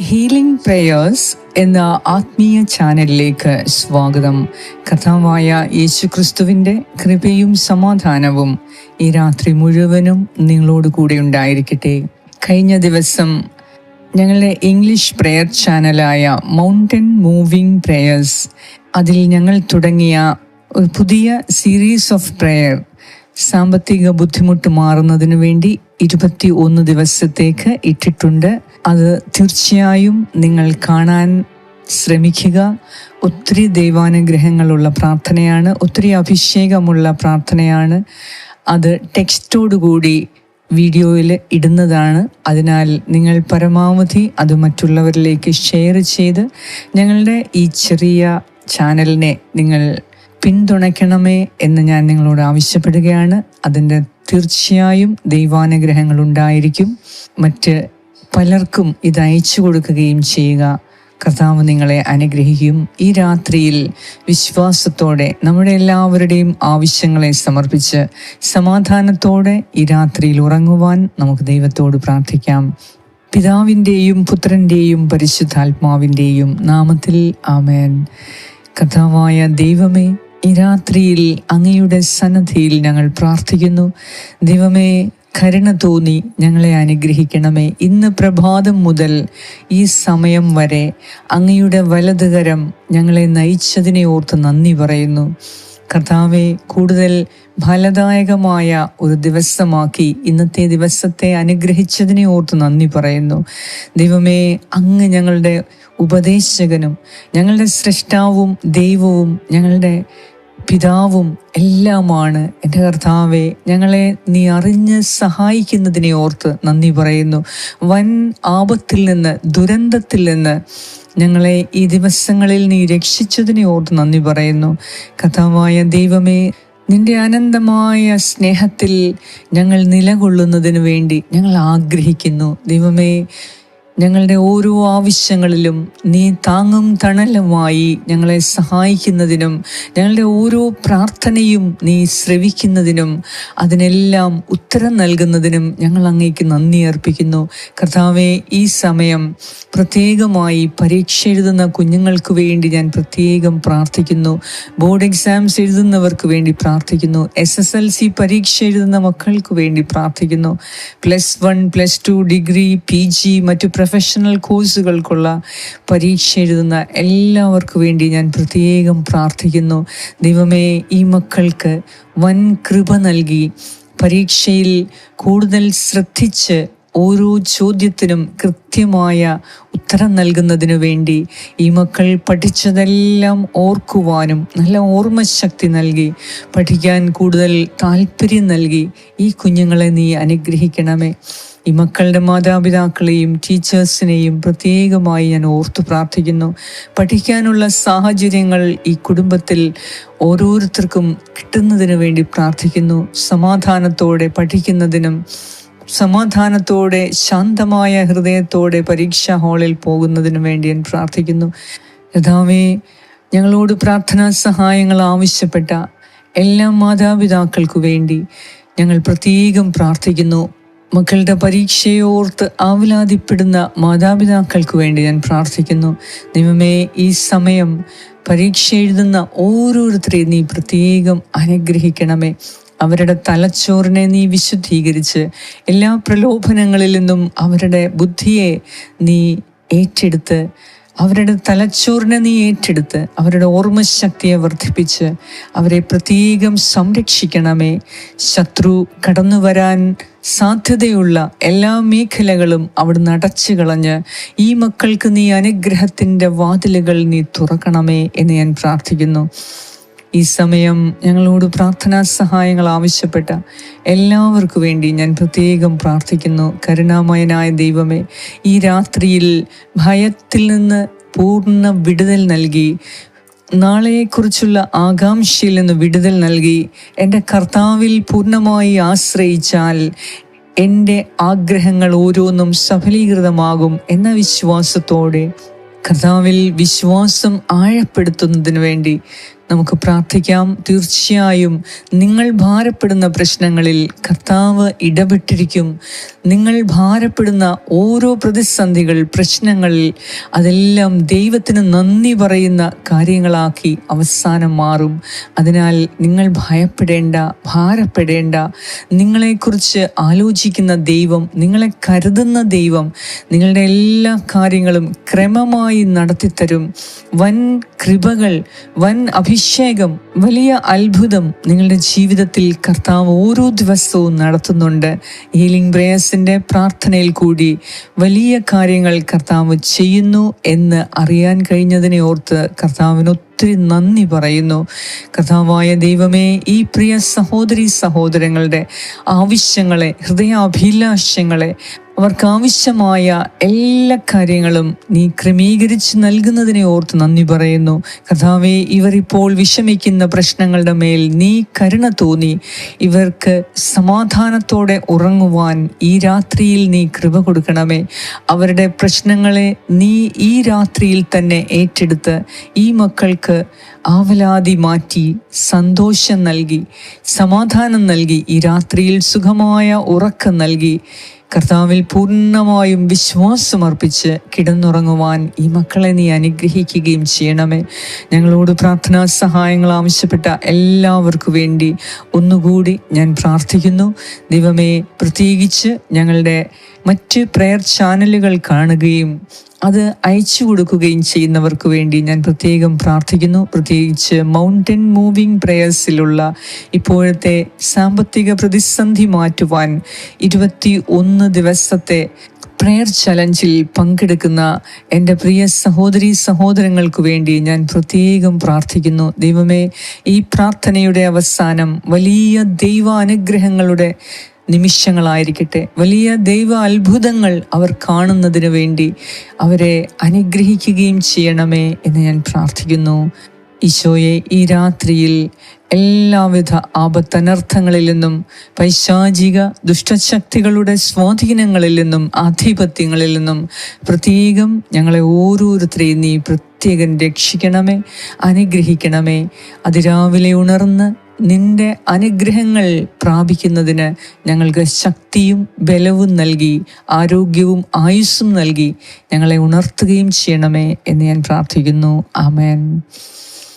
Healing prayers എന്ന ആത്മീയ ചാനലിലേക്ക് സ്വാഗതം. കഥാവായ യേശുക്രിസ്തുവിന്റെ കൃപയും സമാധാനവും ഈ രാത്രി മുഴുവനും നിങ്ങളോട് കൂടെ ഉണ്ടായിരിക്കട്ടെ. കഴിഞ്ഞ ദിവസം ഞങ്ങളുടെ ഇംഗ്ലീഷ് പ്രെയർ ചാനലായ മൗണ്ടൻ മൂവിംഗ് പ്രേയേഴ്സ് അതിൽ ഞങ്ങൾ തുടങ്ങിയ ഒരു പുതിയ സീരീസ് ഓഫ് പ്രെയർ സാമ്പത്തിക ബുദ്ധിമുട്ട് മാറുന്നതിന് വേണ്ടി ഇരുപത്തി ഒന്ന് ദിവസത്തേക്ക് ഇട്ടിട്ടുണ്ട്. അത് തീർച്ചയായും നിങ്ങൾ കാണാൻ ശ്രമിക്കുക. ഒത്തിരി ദൈവാനുഗ്രഹങ്ങളുള്ള പ്രാർത്ഥനയാണ് ഒത്തിരി അഭിഷേകമുള്ള പ്രാർത്ഥനയാണ്. അത് ടെക്സ്റ്റോടുകൂടി വീഡിയോയിൽ ഇടുന്നതാണ്. അതിനാൽ നിങ്ങൾ പരമാവധി അത് മറ്റുള്ളവരിലേക്ക് ഷെയർ ചെയ്ത് ഞങ്ങളുടെ ഈ ചെറിയ ചാനലിനെ നിങ്ങൾ പിന്തുണയ്ക്കണമേ എന്ന് ഞാൻ നിങ്ങളോട് ആവശ്യപ്പെടുകയാണ്. അതിന്റെ തീർച്ചയായും ദൈവാനുഗ്രഹങ്ങൾ ഉണ്ടായിരിക്കും. മറ്റ് പലർക്കും ഇത് അയച്ചു കൊടുക്കുകയും ചെയ്യുക. കർത്താവ് നിങ്ങളെ അനുഗ്രഹിക്കും. ഈ രാത്രിയിൽ വിശ്വാസത്തോടെ നമ്മുടെ എല്ലാവരുടെയും ആവശ്യങ്ങളെ സമർപ്പിച്ച് സമാധാനത്തോടെ ഈ രാത്രിയിൽ ഉറങ്ങുവാൻ നമുക്ക് ദൈവത്തോട് പ്രാർത്ഥിക്കാം. പിതാവിന്റെയും പുത്രന്റെയും പരിശുദ്ധാത്മാവിന്റെയും നാമത്തിൽ ആമേൻ. കഥാവായ ദൈവമേ ഈ രാത്രിയിൽ അങ്ങയുടെ സന്നദ്ധിയിൽ ഞങ്ങൾ പ്രാർത്ഥിക്കുന്നു. ദൈവമേ കരുണ തോന്നി ഞങ്ങളെ അനുഗ്രഹിക്കണമേ. ഇന്ന് പ്രഭാതം മുതൽ ഈ സമയം വരെ അങ്ങയുടെ വലതുകരം ഞങ്ങളെ നയിച്ചതിനെ ഓർത്ത് നന്ദി പറയുന്നു. കർത്താവെ കൂടുതൽ ഫലദായകമായ ഒരു ദിവസമാക്കി ഇന്നത്തെ ദിവസത്തെ അനുഗ്രഹിച്ചതിനെ ഓർത്ത് നന്ദി പറയുന്നു. ദൈവമേ അങ്ങ് ഞങ്ങളുടെ ഉപദേശകനും ഞങ്ങളുടെ സൃഷ്ടാവും ദൈവവും ഞങ്ങളുടെ പിതാവും എല്ലാമാണ് എന്റെ കർത്താവെ. ഞങ്ങളെ നീ അറിഞ്ഞ് സഹായിക്കുന്നതിനെ ഓർത്ത് നന്ദി പറയുന്നു. വൻ ആപത്തിൽ നിന്ന് ദുരന്തത്തിൽ നിന്ന് ഞങ്ങളെ ഈ ദിവസങ്ങളിൽ നീ രക്ഷിച്ചതിനെ ഓർത്ത് നന്ദി പറയുന്നു. കഥാവായ ദൈവമേ നിന്റെ അനന്തമായ സ്നേഹത്തിൽ ഞങ്ങൾ നിലകൊള്ളുന്നതിന് വേണ്ടി ഞങ്ങൾ ആഗ്രഹിക്കുന്നു. ദൈവമേ ഞങ്ങളുടെ ഓരോ ആവശ്യങ്ങളിലും നീ താങ്ങും തണലുമായി ഞങ്ങളെ സഹായിക്കുന്നതിനും ഞങ്ങളുടെ ഓരോ പ്രാർത്ഥനയും നീ ശ്രവിക്കുന്നതിനും അതിനെല്ലാം ഉത്തരം നൽകുന്നതിനും ഞങ്ങൾ അങ്ങേക്ക് നന്ദി അർപ്പിക്കുന്നു. കർത്താവെ ഈ സമയം പ്രത്യേകമായി പരീക്ഷ എഴുതുന്ന കുഞ്ഞുങ്ങൾക്ക് വേണ്ടി ഞാൻ പ്രത്യേകം പ്രാർത്ഥിക്കുന്നു. ബോർഡ് എക്സാംസ് എഴുതുന്നവർക്ക് വേണ്ടി പ്രാർത്ഥിക്കുന്നു. എസ് എസ് എൽ സി പരീക്ഷ എഴുതുന്ന മക്കൾക്ക് വേണ്ടി പ്രാർത്ഥിക്കുന്നു. Plus one plus two degree P G മറ്റു പ്രൊഫഷണൽ കോഴ്സുകൾക്കുള്ള പരീക്ഷ എഴുതുന്ന എല്ലാവർക്കും വേണ്ടി ഞാൻ പ്രത്യേകം പ്രാർത്ഥിക്കുന്നു. ദൈവമേ ഈ മക്കൾക്ക് വൻ കൃപ നൽകി. പരീക്ഷയിൽ കൂടുതൽ ശ്രദ്ധിച്ച് ഓരോ ചോദ്യത്തിനും കൃത്യമായ ഉത്തരം നൽകുന്നതിനു വേണ്ടി ഈ മക്കൾ പഠിച്ചതെല്ലാം ഓർക്കുവാനും നല്ല ഓർമ്മശക്തി നൽകി. പഠിക്കാൻ കൂടുതൽ താല്പര്യം നൽകി. ഈ കുഞ്ഞുങ്ങളെ നീ അനുഗ്രഹിക്കണമേ. ഈ മക്കളുടെ മാതാപിതാക്കളെയും ടീച്ചേഴ്സിനെയും പ്രത്യേകമായി ഞാൻ ഓർത്തു പ്രാർത്ഥിക്കുന്നു. പഠിക്കാനുള്ള സാഹചര്യങ്ങൾ ഈ കുടുംബത്തിൽ ഓരോരുത്തർക്കും കിട്ടുന്നതിന് വേണ്ടി പ്രാർത്ഥിക്കുന്നു. സമാധാനത്തോടെ പഠിക്കുന്നതിനും സമാധാനത്തോടെ ശാന്തമായ ഹൃദയത്തോടെ പരീക്ഷാ ഹാളിൽ പോകുന്നതിനു വേണ്ടി ഞാൻ പ്രാർത്ഥിക്കുന്നു. യഥാവേ ഞങ്ങളോട് പ്രാർത്ഥനാ സഹായങ്ങൾ ആവശ്യപ്പെട്ട എല്ലാ മാതാപിതാക്കൾക്കു വേണ്ടി ഞങ്ങൾ പ്രത്യേകം പ്രാർത്ഥിക്കുന്നു. മക്കളുടെ പരീക്ഷയോർത്ത് ആവലാതിപ്പെടുന്ന മാതാപിതാക്കൾക്ക് വേണ്ടി ഞാൻ പ്രാർത്ഥിക്കുന്നു. ദൈവമേ ഈ സമയം പരീക്ഷ എഴുതുന്ന ഓരോരുത്തരെയും നീ പ്രത്യേകം അനുഗ്രഹിക്കണമേ. അവരുടെ തലച്ചോറിനെ നീ വിശുദ്ധീകരിച്ച് എല്ലാ പ്രലോഭനങ്ങളിൽ നിന്നും അവരുടെ ബുദ്ധിയെ നീ ഏറ്റെടുത്ത് അവരുടെ തലച്ചോറിനെ നീ ഏറ്റെടുത്ത് അവരുടെ ഓർമ്മശക്തിയെ വർദ്ധിപ്പിച്ച് അവരെ പ്രത്യേകം സംരക്ഷിക്കണമേ. ശത്രു കടന്നു വരാൻ സാധ്യതയുള്ള എല്ലാ മേഖലകളും അവിടുന്ന് അടച്ചു കളഞ്ഞ് ഈ മക്കൾക്ക് നീ അനുഗ്രഹത്തിന്റെ വാതിലുകൾ നീ തുറക്കണമേ എന്ന് ഞാൻ പ്രാർത്ഥിക്കുന്നു. ഈ സമയം ഞങ്ങളോട് പ്രാർത്ഥനാ സഹായങ്ങൾ ആവശ്യപ്പെട്ട എല്ലാവർക്കു വേണ്ടി ഞാൻ പ്രത്യേകം പ്രാർത്ഥിക്കുന്നു. കരുണാമയനായ ദൈവമേ ഈ രാത്രിയിൽ ഭയത്തിൽ നിന്ന് പൂർണ വിടുതൽ നൽകി നാളെയെക്കുറിച്ചുള്ള ആകാംക്ഷയിൽ നിന്ന് വിടുതൽ നൽകി എന്റെ കർത്താവിൽ പൂർണമായി ആശ്രയിച്ചാൽ എന്റെ ആഗ്രഹങ്ങൾ ഓരോന്നും സഫലീകൃതമാകും എന്ന വിശ്വാസത്തോടെ കർത്താവിൽ വിശ്വാസം ആഴപ്പെടുത്തുന്നതിന് വേണ്ടി നമുക്ക് പ്രാർത്ഥിക്കാം. തീർച്ചയായും നിങ്ങൾ ഭാരപ്പെടുന്ന പ്രശ്നങ്ങളിൽ കർത്താവ് ഇടപെട്ടിരിക്കും. നിങ്ങൾ ഭാരപ്പെടുന്ന ഓരോ പ്രതിസന്ധികൾ പ്രശ്നങ്ങളിൽ അതെല്ലാം ദൈവത്തിന് നന്ദി പറയുന്ന കാര്യങ്ങളാക്കി അവസാനം മാറും. അതിനാൽ നിങ്ങൾ ഭയപ്പെടേണ്ട ഭാരപ്പെടേണ്ട. നിങ്ങളെക്കുറിച്ച് ആലോചിക്കുന്ന ദൈവം നിങ്ങളെ കരുതുന്ന ദൈവം നിങ്ങളുടെ എല്ലാ കാര്യങ്ങളും ക്രമമായി നടത്തിത്തരും. വൻ കൃപകൾ വൻ അഭിഷേകം വലിയ അത്ഭുതം നിങ്ങളുടെ ജീവിതത്തിൽ കർത്താവ് ഓരോ ദിവസവും നടത്തുന്നുണ്ട്. ഹീലിംഗ് പ്രേയേഴ്സിന്റെ പ്രാർത്ഥനയിൽ കൂടി വലിയ കാര്യങ്ങൾ കർത്താവ് ചെയ്യുന്നു എന്ന് അറിയാൻ കഴിഞ്ഞതിനെ ഓർത്ത് കർത്താവിന് ഒത്തിരി നന്ദി പറയുന്നു. കർത്താവായ ദൈവമേ ഈ പ്രിയ സഹോദരി സഹോദരങ്ങളുടെ ആവശ്യങ്ങളെ ഹൃദയാഭിലാഷങ്ങളെ അവർക്ക് ആവശ്യമായ എല്ലാ കാര്യങ്ങളും നീ ക്രമീകരിച്ച് നൽകുന്നതിനെ ഓർത്ത് നന്ദി പറയുന്നു. കഥാവെ ഇവർ ഇപ്പോൾ വിഷമിക്കുന്ന പ്രശ്നങ്ങളുടെ മേൽ നീ കരുണ തോന്നി. ഇവർക്ക് സമാധാനത്തോടെ ഉറങ്ങുവാൻ ഈ രാത്രിയിൽ നീ കൃപ കൊടുക്കണമേ. അവരുടെ പ്രശ്നങ്ങളെ നീ ഈ രാത്രിയിൽ തന്നെ ഏറ്റെടുത്ത് ഈ മക്കൾക്ക് ആവലാതി മാറ്റി സന്തോഷം നൽകി സമാധാനം നൽകി ഈ രാത്രിയിൽ സുഖമായ ഉറക്കം നൽകി കർത്താവിൽ പൂർണമായും വിശ്വാസമർപ്പിച്ച് കിടന്നുറങ്ങുവാൻ ഈ മക്കളെ നീ അനുഗ്രഹിക്കുകയും ചെയ്യണമേ. ഞങ്ങളോട് പ്രാർത്ഥനാ സഹായങ്ങൾ ആവശ്യപ്പെട്ട എല്ലാവർക്കു വേണ്ടി ഒന്നുകൂടി ഞാൻ പ്രാർത്ഥിക്കുന്നു. ദൈവമേ പ്രത്യേകിച്ച് ഞങ്ങളുടെ മറ്റ് പ്രെയർ ചാനലുകൾ കാണുകയും അത് അയച്ചു കൊടുക്കുകയും ചെയ്യുന്നവർക്ക് വേണ്ടി ഞാൻ പ്രത്യേകം പ്രാർത്ഥിക്കുന്നു. പ്രത്യേകിച്ച് മൗണ്ടൻ മൂവിംഗ് പ്രേയേഴ്സിലുള്ള ഇപ്പോഴത്തെ സാമ്പത്തിക പ്രതിസന്ധി മാറ്റുവാൻ ഇരുപത്തി ഒന്ന് ദിവസത്തെ പ്രെയർ ചലഞ്ചിൽ പങ്കെടുക്കുന്ന എന്റെ പ്രിയ സഹോദരി സഹോദരങ്ങൾക്ക് വേണ്ടി ഞാൻ പ്രത്യേകം പ്രാർത്ഥിക്കുന്നു. ദൈവമേ ഈ പ്രാർത്ഥനയുടെ അവസാനം വലിയ ദൈവാനുഗ്രഹങ്ങളുടെ നിമിഷങ്ങളായിരിക്കട്ടെ. വലിയ ദൈവ അത്ഭുതങ്ങൾ അവർ കാണുന്നതിന് വേണ്ടി അവരെ അനുഗ്രഹിക്കുകയും ചെയ്യണമേ എന്ന് ഞാൻ പ്രാർത്ഥിക്കുന്നു. ഈശോയെ ഈ രാത്രിയിൽ എല്ലാവിധ ആപത്തനർത്ഥങ്ങളിൽ നിന്നും പൈശാചിക ദുഷ്ടശക്തികളുടെ സ്വാധീനങ്ങളിൽ നിന്നും ആധിപത്യങ്ങളിൽ നിന്നും പ്രത്യേകം ഞങ്ങളെ ഓരോരുത്തരെയും നീ പ്രത്യേകം രക്ഷിക്കണമേ അനുഗ്രഹിക്കണമേ. അതിരാവിലെ ഉണർന്ന് നിന്റെ അനുഗ്രഹങ്ങൾ പ്രാപിക്കുന്നതിന് ഞങ്ങൾക്ക് ശക്തിയും ബലവും നൽകി ആരോഗ്യവും ആയുസ്സും നൽകി ഞങ്ങളെ ഉണർത്തുകയും ചെയ്യണമേ എന്ന് ഞാൻ പ്രാർത്ഥിക്കുന്നു. ആമേൻ.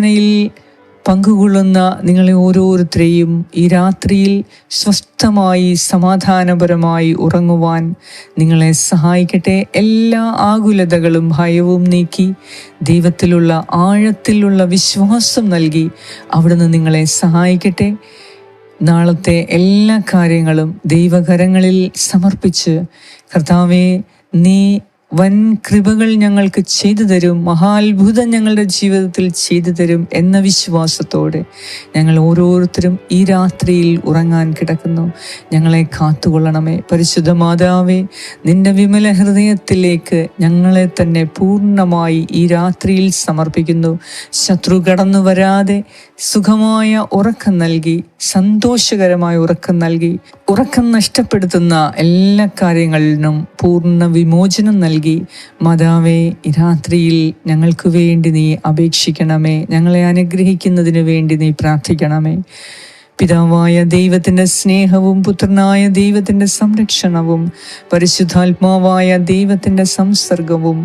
പ്രാർത്ഥനയിൽ പങ്കുകൊള്ളുന്ന നിങ്ങളെ ഓരോരുത്തരെയും ഈ രാത്രിയിൽ സ്വസ്ഥമായി സമാധാനപരമായി ഉറങ്ങുവാൻ നിങ്ങളെ സഹായിക്കട്ടെ. എല്ലാ ആകുലതകളും ഭയവും നീക്കി ദൈവത്തിലുള്ള ആഴത്തിലുള്ള വിശ്വാസം നൽകി അവിടുന്ന് നിങ്ങളെ സഹായിക്കട്ടെ. നാളത്തെ എല്ലാ കാര്യങ്ങളും ദൈവകരങ്ങളിൽ സമർപ്പിച്ച് കർത്താവെ നീ വൻ കൃപകൾ ഞങ്ങൾക്ക് ചെയ്തു തരും മഹാത്ഭുതം ഞങ്ങളുടെ ജീവിതത്തിൽ ചെയ്തു തരും എന്ന വിശ്വാസത്തോടെ ഞങ്ങൾ ഓരോരുത്തരും ഈ രാത്രിയിൽ ഉറങ്ങാൻ കിടക്കുന്നു. ഞങ്ങളെ കാത്തുകൊള്ളണമേ. പരിശുദ്ധ മാതാവേ നിന്റെ വിമല ഹൃദയത്തിലേക്ക് ഞങ്ങളെ തന്നെ പൂർണമായി ഈ രാത്രിയിൽ സമർപ്പിക്കുന്നു. ശത്രു കടന്നു വരാതെ സുഖമായ ഉറക്കം നൽകി സന്തോഷകരമായ ഉറക്കം നൽകി ഉറക്കം നഷ്ടപ്പെടുത്തുന്ന എല്ലാ കാര്യങ്ങളിലും പൂർണ വിമോചനം നൽകി മാതാവേ രാത്രിയിൽ ഞങ്ങൾക്ക് വേണ്ടി നീ അപേക്ഷിക്കണമേ ഞങ്ങളെ അനുഗ്രഹിക്കുന്നതിന് വേണ്ടി നീ പ്രാർത്ഥിക്കണമേ. പിതാവായ ദൈവത്തിന്റെ സ്നേഹവും പുത്രനായ ദൈവത്തിന്റെ സംരക്ഷണവും പരിശുദ്ധാത്മാവായ ദൈവത്തിന്റെ സംസർഗവും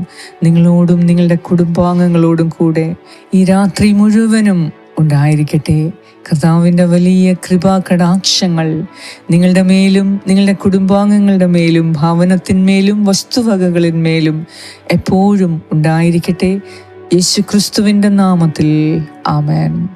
നിങ്ങളോടും നിങ്ങളുടെ കുടുംബാംഗങ്ങളോടും കൂടെ ഈ രാത്രി മുഴുവനും ഉണ്ടായിരിക്കട്ടെ. കർത്താവിന്റെ വലിയ കൃപാ കടാക്ഷങ്ങൾ നിങ്ങളുടെ മേലും നിങ്ങളുടെ കുടുംബാംഗങ്ങളുടെ മേലും ഭവനത്തിന്മേലും വസ്തുവകകളിന്മേലും എപ്പോഴും ഉണ്ടായിരിക്കട്ടെ. യേശു ക്രിസ്തുവിന്റെ നാമത്തിൽ ആമേൻ.